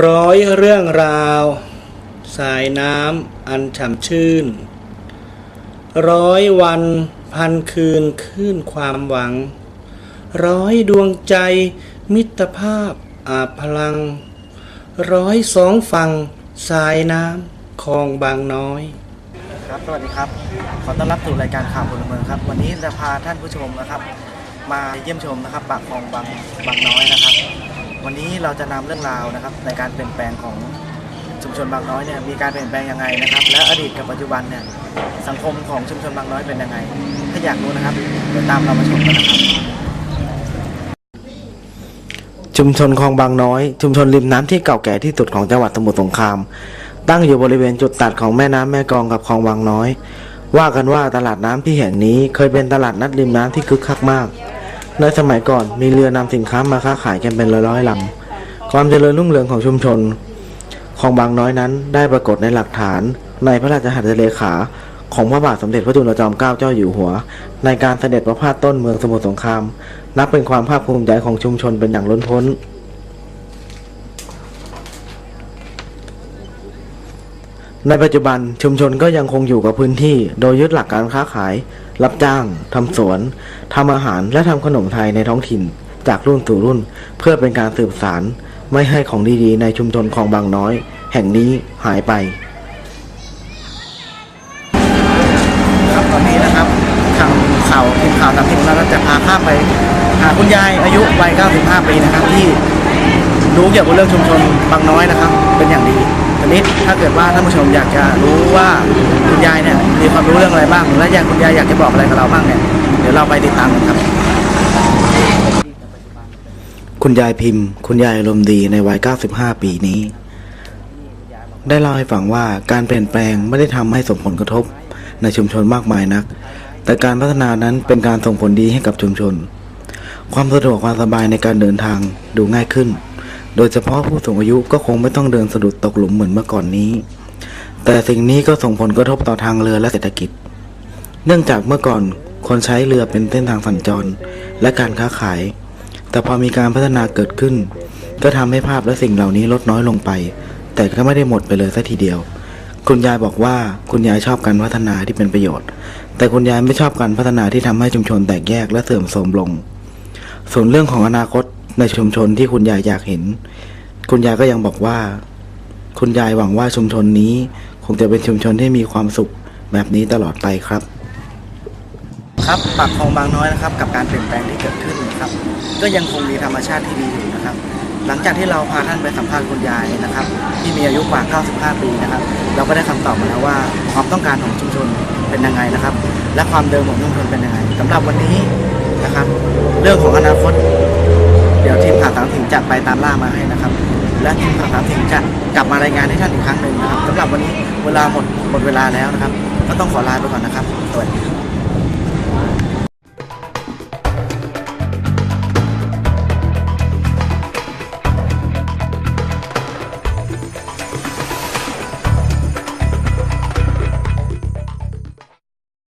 ร้อยเรื่องราว สายน้ำอันฉ่ำชื่น ร้อยวันพันคืนขึ้นความหวัง ร้อยดวงใจมิตรภาพอาพลัง ร้อยสองฝั่งสายน้ำคลองบางน้อย ครับสวัสดีครับ ขอต้อนรับสู่รายการข่าวพลเมืองครับ วันนี้จะพาท่านผู้ชมนะครับ มาเยี่ยมชมนะครับปากคลองบางบางน้อยนะครับ วันนี้เราจะนำเรื่องราวนะครับในการเปลี่ยนแปลงของชุมชนบางน้อยเนี่ยมีการเปลี่ยนแปลงยังไงนะครับ และอดีตกับปัจจุบันเนี่ยสังคมของชุมชนบางน้อยเป็นยังไง ถ้าอยากรู้นะครับเดี๋ยวตามเรามาชมกันนะครับ ชุมชนคลองบางน้อย ชุมชนริมน้ำที่เก่าแก่ที่สุดของจังหวัดสมุทรสงคราม ตั้งอยู่บริเวณจุดตัดของแม่น้ำแม่กองกับคลองบางน้อย ว่ากันว่าตลาดน้ำที่แห่งนี้เคยเป็นตลาดนัดริมน้ำที่คึกคักมาก ในสมัยก่อนมีเรือนำสินค้ามาค้าขายกันเป็นร้อยๆลำความเจริญรุ่งเรืองของชุมชนคลองบางน้อยนั้นได้ปรากฏในหลักฐาน ในพระราชหัตถเลขา ของพระบาทสมเด็จพระจุลจอมเกล้าเจ้าอยู่หัว ในการเสด็จประพาสต้นเมืองสมุทรสงคราม นับเป็นความภาคภูมิใจของชุมชนเป็นอย่างล้นพ้นในปัจจุบันชุมชนก็ยังคงอยู่กับพื้นที่ โดยยึดหลักการค้าขาย รับจ้างทำสวนทำอาหารและทำขนมไทยในท้องถิ่น จากรุ่นสู่รุ่น เพื่อเป็นการสืบสารไม่ให้ของดีๆ ในชุมชนคลองบางน้อย แห่งนี้หายไปครับตอนนี้นะครับทางข่าวทีมข่าวตามทีมเราจะพาข้ามไป หาคุณยายอายุวัย 95 ปีนะครับที่รู้เกี่ยวกับเรื่องชุมชนบางน้อยนะครับ เป็นอย่างดีทีนี้ถ้าเกิดว่าท่านผู้ชมอยากจะรู้ว่า ยายเนี่ยมีความรู้เรื่องอะไรบ้างและอยากคุณยายอยากจะบอกอะไรกับเราบ้างเนี่ยเดี๋ยวเราไปติดตามกันครับ คุณยายพิมพ์ คุณยายอารมณ์ดีในวัย 95 ปีนี้ ได้เล่าให้ฟังว่าการเปลี่ยนแปลงไม่ได้ทำให้ส่งผลกระทบในชุมชนมากมายนัก แต่การพัฒนานั้นเป็นการส่งผลดีให้กับชุมชน ความสะดวกความสบายในการเดินทางดูง่ายขึ้น โดยเฉพาะผู้สูงอายุก็คงไม่ต้องเดินสะดุดตกหลุมเหมือนเมื่อก่อนนี้ แต่สิ่งนี้ก็ส่งผลกระทบต่อทางเรือและเศรษฐกิจ เนื่องจากเมื่อก่อนคนใช้เรือเป็นเส้นทางสัญจร และการค้าขาย แต่พอมีการพัฒนาเกิดขึ้น ก็ทำให้ภาพและสิ่งเหล่านี้ลดน้อยลงไป แต่ก็ไม่ได้หมดไปเลยสัทีเดียว คุณยายบอกว่าคุณยายชอบการพัฒนาที่เป็นประโยชน์ แต่คุณยายไม่ชอบการพัฒนาที่ทำให้ชุมชนแตกแยกและเสื่อมโทรมลง ส่วนเรื่องของอนาคตในชุมชนที่คุณยายอยากเห็น คุณยายก็ยังบอกว่า คุณยายหวังว่าชุมชนนี้ คงจะเป็นชุมชนที่มีความสุขแบบนี้ตลอดไปครับ ครับปากคลองบางน้อยนะครับ กับการเปลี่ยนแปลงที่เกิดขึ้นนะครับ ก็ยังคงมีธรรมชาติที่ดีอยู่นะครับ หลังจากที่เราพาท่านไปสัมภาษณ์คุณยายนะครับ ที่มีอายุกว่า 95 ปีนะครับ เราก็ได้คำตอบมาแล้วว่าความต้องการของชุมชนเป็นยังไงนะครับ และความเดิมของชุมชนเป็นยังไงสำหรับวันนี้นะครับ เรื่องของอนาคต เดี๋ยวทีมข่าวสามถิ่นจะไปตามล่ามาให้นะครับ และทีมข่าวสามถิ่นจะกลับมารายงานให้ท่านอีกครั้งหนึ่งนะครับสำหรับวันนี้เวลาหมดหมดเวลาแล้วนะครับ ก็ต้องขอลาไปก่อนนะครับสวัสดี